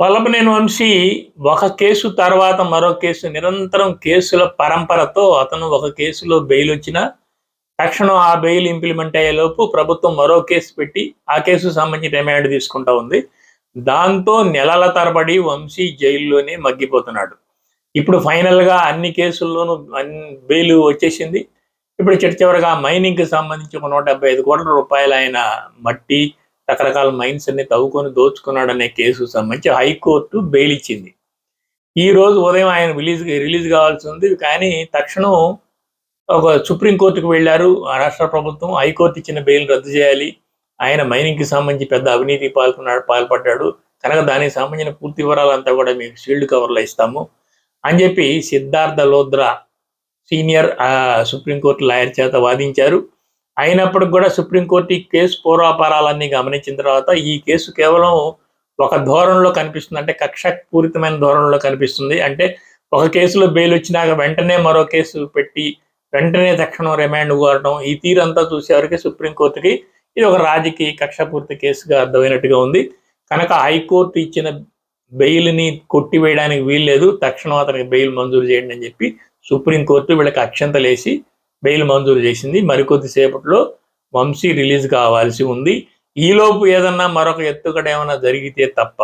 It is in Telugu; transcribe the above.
వల్లభనేని వంశీ ఒక కేసు తర్వాత మరో కేసు నిరంతరం కేసుల పరంపరతో అతను ఒక కేసులో బెయిల్ వచ్చిన తక్షణం ఆ బెయిల్ ఇంప్లిమెంట్ అయ్యేలోపు ప్రభుత్వం మరో కేసు పెట్టి ఆ కేసు సంబంధించి రిమాండ్ తీసుకుంటా ఉంది. దాంతో నెలల తరబడి వంశీ జైల్లోనే మగ్గిపోతున్నాడు. ఇప్పుడు ఫైనల్గా అన్ని కేసుల్లోనూ బెయిల్ వచ్చేసింది. ఇప్పుడు చిట్ట చివరిగా సంబంధించి ఒక నూట డెబ్బై ఐదు కోట్ల రూపాయలు ఆయన మట్టి రకరకాల మైన్స్ అన్ని తవ్వుకొని దోచుకున్నాడనే కేసు సంబంధించి హైకోర్టు బెయిల్ ఇచ్చింది ఈ రోజు ఉదయం ఆయన రిలీజ్ రిలీజ్ కావాల్సి ఉంది. కానీ తక్షణం ఒక సుప్రీంకోర్టుకు వెళ్ళారు. ఆ రాష్ట్ర ప్రభుత్వం హైకోర్టు ఇచ్చిన బెయిల్ రద్దు చేయాలి. ఆయన మైనింగ్కి సంబంధించి పెద్ద అవినీతి పాల్గొన్నాడు పాల్పడ్డాడు. కనుక దానికి సంబంధించిన పూర్తి వివరాలంతా కూడా మీకు షీల్డ్ కవర్లో ఇస్తాము. అని చెప్పి సిద్ధార్థ లోద్రా సీనియర్ ఆ, సుప్రీంకోర్టు లాయర్ చేత వాదించారు. అయినప్పటికి కూడా సుప్రీంకోర్టు ఈ కేసు పూర్వాపారాలన్నీ గమనించిన తర్వాత ఈ కేసు కేవలం ఒక ధోరణిలో కనిపిస్తుంది. అంటే కక్షపూరితమైన ధోరణిలో కనిపిస్తుంది. అంటే ఒక కేసులో బెయిల్ వచ్చినాక వెంటనే మరో కేసు పెట్టి వెంటనే తక్షణం రిమాండ్ కోరడం ఈ తీరంతా చూసేవరకు సుప్రీంకోర్టుకి ఇది ఒక రాజకీయ కక్షపూర్తి కేసుగా అర్థమైనట్టుగా ఉంది. కనుక హైకోర్టు ఇచ్చిన బెయిల్ని కొట్టివేయడానికి వీల్లేదు. తక్షణం అతనికి బెయిల్ మంజూరు చేయండి అని చెప్పి సుప్రీంకోర్టు వీళ్ళకి అక్షంతలేసి బెయిల్ మంజూరు చేసింది. మరికొద్ది సేపట్లో వంశీ రిలీజ్ కావాల్సి ఉంది. ఈలోపు ఏదన్నా మరొక ఎత్తుకడ ఏమైనా జరిగితే తప్ప.